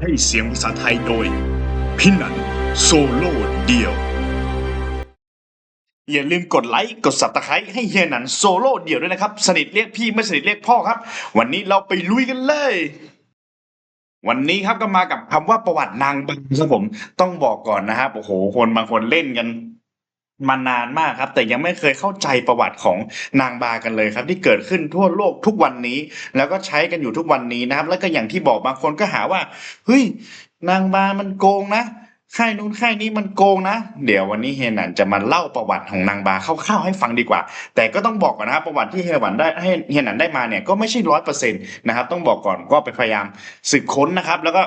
ให้เสียงภาษาไทยโดยพี่นันโซโล่เดียว อย่าลืมกดไลค์กดสับตะไคร้ให้เฮียหนันโซโล่เดี่ยวด้วยนะครับ สนิทเรียกพี่ไม่สนิทเรียกพ่อครับ วันนี้เราไปลุยกันเลย วันนี้ครับก็มากับคำว่าประวัตินางบังครับผม ต้องบอกก่อนนะครับโอ้โหคนบางคนเล่นกัน มานานมากครับ แต่ยังไม่เคยเข้าใจประวัติของนางบากันเลยครับ ที่เกิดขึ้นทั่วโลกทุกวันนี้ แล้วก็ใช้กันอยู่ทุกวันนี้นะครับ แล้วก็อย่างที่บอกบางคนก็หาว่าเฮ้ยนางบามันโกงนะค่ายนู้นค่ายนี้มันโกงนะ เดี๋ยววันนี้เฮนันจะมาเล่าประวัติของนางบาคร่าวๆให้ฟังดีกว่า แต่ก็ต้องบอกก่อนนะครับประวัติที่เฮียหวันได้ให้เฮนันได้มาเนี่ยก็ไม่ใช่ร้อยเปอร์เซ็นต์นะครับต้องบอกก่อนก็ไปพยายามสืบค้นนะครับ แล้วก็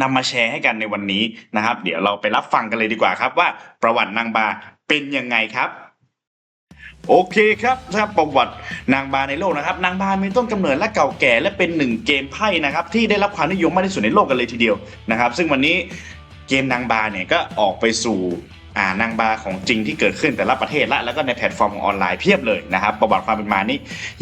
นำมาแชร์ให้กันในวันนี้นะครับ เดี๋ยวเราไปรับฟังกันเลยดีกว่าครับ ว่าประวัตินางบาเป็นยังไงครับโอเคครับถ้าประวัตินางบาในโลกนะครับ นางบามีต้นกำเนิดและเก่าแก่และเป็นหนึ่งเกมไพ่นะครับ ที่ได้รับความนิยมมากที่สุดในโลกกันเลยทีเดียวนะครับ ซึ่งวันนี้เกมนางบาเนี่ยก็ออกไปสู่อ่านางบาของจริงที่เกิดขึ้นแต่ละประเทศละแล้วก็ในแพลตฟอร์มของออนไลน์เพียบเลยนะครับ ประวัติความเป็นมานี่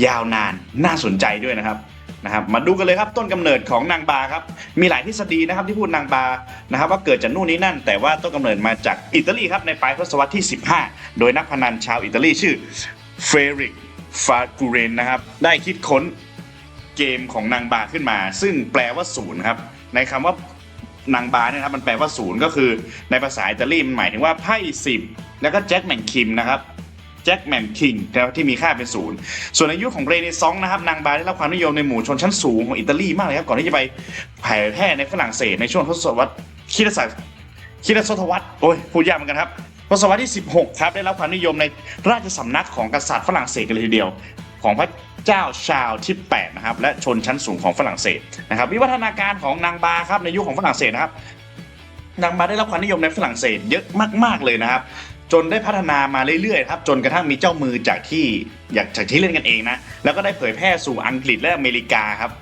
ยาวนานน่าสนใจด้วยนะครับ นะครับมาดูกันเลยครับต้นกำเนิดของนางบาครับมีหลายทฤษฎีนะครับที่พูดนางบานะครับว่าเกิดจากนู่นนี่นั่น แต่ว่าต้นกำเนิดมาจากอิตาลีครับในปลายทศวรรษที่ 15 โดยนักพนันชาวอิตาลีชื่อเฟริกฟากูเรนนะครับได้คิดค้นเกมของนางบาขึ้นมา ซึ่งแปลว่าศูนย์ครับในคำว่านางบาเนี่ยนะครับมันแปลว่าศูนย์ก็คือในภาษาอิตาลีมันหมายถึงว่าไพ่สิบแล้วก็แจ็คแมนคิมนะครับ แจ็คแมนคิงนะครับที่มีค่าเป็นศูนย์ส่วนในยุคของเรเนซองส์นะครับนางบาได้รับความนิยมในหมู่ชนชั้นสูงของอิตาลีมากเลยครับก่อนที่จะไปเผยแพร่ในฝรั่งเศสในช่วงทศวรรษคริสตศักราชคริสตศตวรรษโอ้ยพูดยากเหมือนกันครับทศวรรษที่ 16 ครับได้รับความนิยมในราชสำนักของกษัตริย์ฝรั่งเศสกันเลยทีเดียว ของพระเจ้าชาวที่ 8 นะครับ และชนชั้นสูงของฝรั่งเศสนะครับวิวัฒนาการของนางบาครับในยุคของฝรั่งเศสนะครับนางบาได้รับความนิยมในฝรั่งเศสเยอะมาก ๆเลยนะครับ จนได้พัฒนามาเรื่อยๆครับจนกระทั่งมีเจ้ามือจากที่อยากจากที่เล่นกันเองนะแล้วก็ได้เผยแพร่สู่อังกฤษและอเมริกาครับ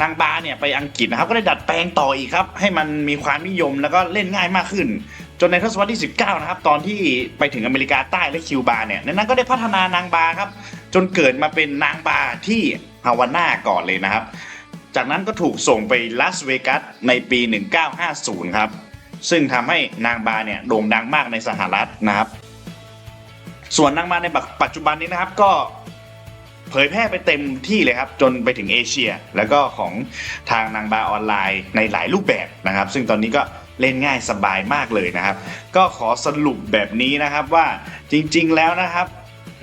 นางบาเนี่ยไปอังกฤษนะครับก็ได้ดัดแปลงต่ออีกครับให้มันมีความนิยมแล้วก็เล่นง่ายมากขึ้น จนในทศวรรษที่ 19 นะครับตอนที่ไปถึงอเมริกาใต้และคิวบาเนี่ยในนั้นก็ได้พัฒนานางบาครับจนเกิดมาเป็นนางบาที่ฮาวาน่าก่อนเลยนะครับ จากนั้นก็ถูกส่งไปลาสเวกัสในปี 1950 ครับ ซึ่งทำให้นางบาเนี่ยโด่งดังมากในสหรัฐนะครับ ส่วนนางบาในปัจจุบันนี้นะครับก็เผยแพร่ไปเต็มที่เลยครับ จนไปถึงเอเชีย แล้วก็ของทางนางบาออนไลน์ในหลายรูปแบบนะครับ ซึ่งตอนนี้ก็เล่นง่ายสบายมากเลยนะครับ ก็ขอสรุปแบบนี้นะครับว่าจริงๆแล้วนะครับ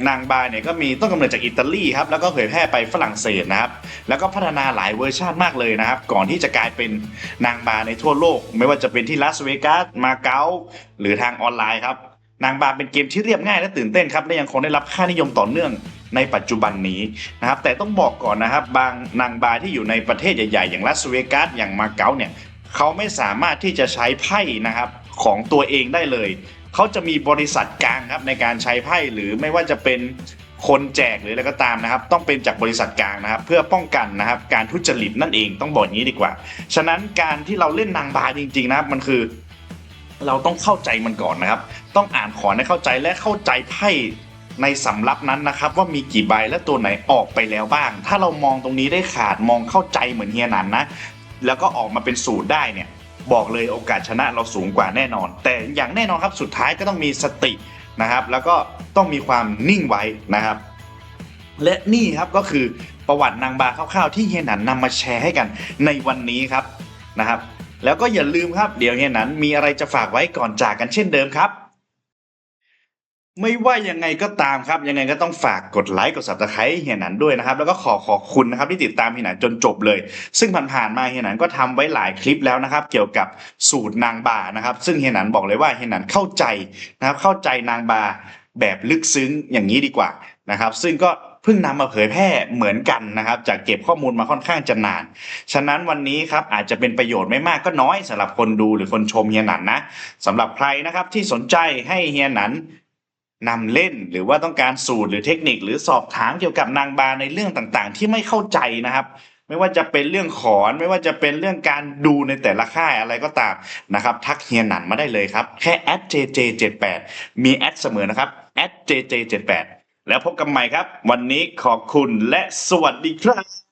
นางบายเนี่ยก็มีต้นกำเนิดจากอิตาลีครับแล้วก็เผยแพร่ไปฝรั่งเศสนะครับแล้วก็พัฒนาหลายเวอร์ชันมากเลยนะครับ ก่อนที่จะกลายเป็นนางบาในทั่วโลก ไม่ว่าจะเป็นที่ลาสเวกัสมาเก๊าหรือทางออนไลน์ครับนางบาเป็นเกมที่เรียบง่ายและตื่นเต้นครับและยังคงได้รับค่านิยมต่อเนื่องในปัจจุบันนี้นะครับแต่ต้องบอกก่อนนะครับ บางนางบาที่อยู่ในประเทศใหญ่ๆ อย่างลาสเวกัสอย่างมาเก๊าเนี่ยเขาไม่สามารถที่จะใช้ไพ่นะครับของตัวเองได้เลย เขาจะมีบริษัทกลางครับในการใช้ไพ่หรือไม่ว่าจะเป็นคนแจกหรืออะไรก็ตามนะครับ ต้องเป็นจากบริษัทกลางนะครับ เพื่อป้องกันนะครับ การทุจริตนั่นเองต้องบอกอย่างนี้ดีกว่า ฉะนั้นการที่เราเล่นนางบาจริง ๆ นะครับมันคือ เราต้องเข้าใจมันก่อนนะครับ ต้องอ่านขอให้เข้าใจและเข้าใจไพ่ในสำรับนั้นนะครับ ว่ามีกี่ใบและตัวไหนออกไปแล้วบ้าง ถ้าเรามองตรงนี้ได้ขาดมองเข้าใจเหมือนเฮียนันนะ แล้วก็ออกมาเป็นสูตรได้เนี่ย บอกเลยโอกาสชนะเราสูงกว่าแน่นอน แต่อย่างแน่นอนครับสุดท้ายก็ต้องมีสตินะครับ แล้วก็ต้องมีความนิ่งไว้นะครับ และนี่ครับก็คือประวัตินางบาคร่าวๆที่เฮนันนำมาแชร์ให้กันในวันนี้ครับนะครับ แล้วก็อย่าลืมครับเดี๋ยวเฮนันมีอะไรจะฝากไว้ก่อนจากกันเช่นเดิมครับ ไม่ว่ายังไงก็ตามครับ ยังไงก็ต้องฝากกดไลค์กด subscribe เฮียหนันด้วยนะครับ แล้วก็ขอขอบคุณนะครับที่ติดตามเฮียหนันจนจบเลย ซึ่งผ่านๆมาเฮียหนันก็ทำไว้หลายคลิปแล้วนะครับ เกี่ยวกับสูตรนางบานะครับ ซึ่งเฮียหนันบอกเลยว่าเฮียหนันเข้าใจนะครับ เข้าใจนางบาแบบลึกซึ้งอย่างนี้ดีกว่านะครับ ซึ่งก็เพิ่งนำมาเผยแพร่เหมือนกันนะครับ จากเก็บข้อมูลมาค่อนข้างจะนาน ฉะนั้นวันนี้ครับอาจจะเป็นประโยชน์ไม่มากก็น้อยสำหรับคนดูหรือคนชมเฮียหนันนะสำหรับใครนะครับที่สนใจให้เฮียหนัน นำเล่นหรือว่าต้องการสูตรหรือเทคนิค หรือสอบถามเกี่ยวกับนางบาในเรื่องต่างๆ ที่ไม่เข้าใจนะครับ ไม่ว่าจะเป็นเรื่องขอนไม่ว่าจะเป็นเรื่องการดูในแต่ละค่ายอะไรก็ตามนะครับ ทักเฮียหนันมาได้เลยครับ แค่แอด @jj78 มีแอดเสมอนะครับแอด @jj78 แล้วพบกันใหม่ครับ วันนี้ขอบคุณและสวัสดีครับ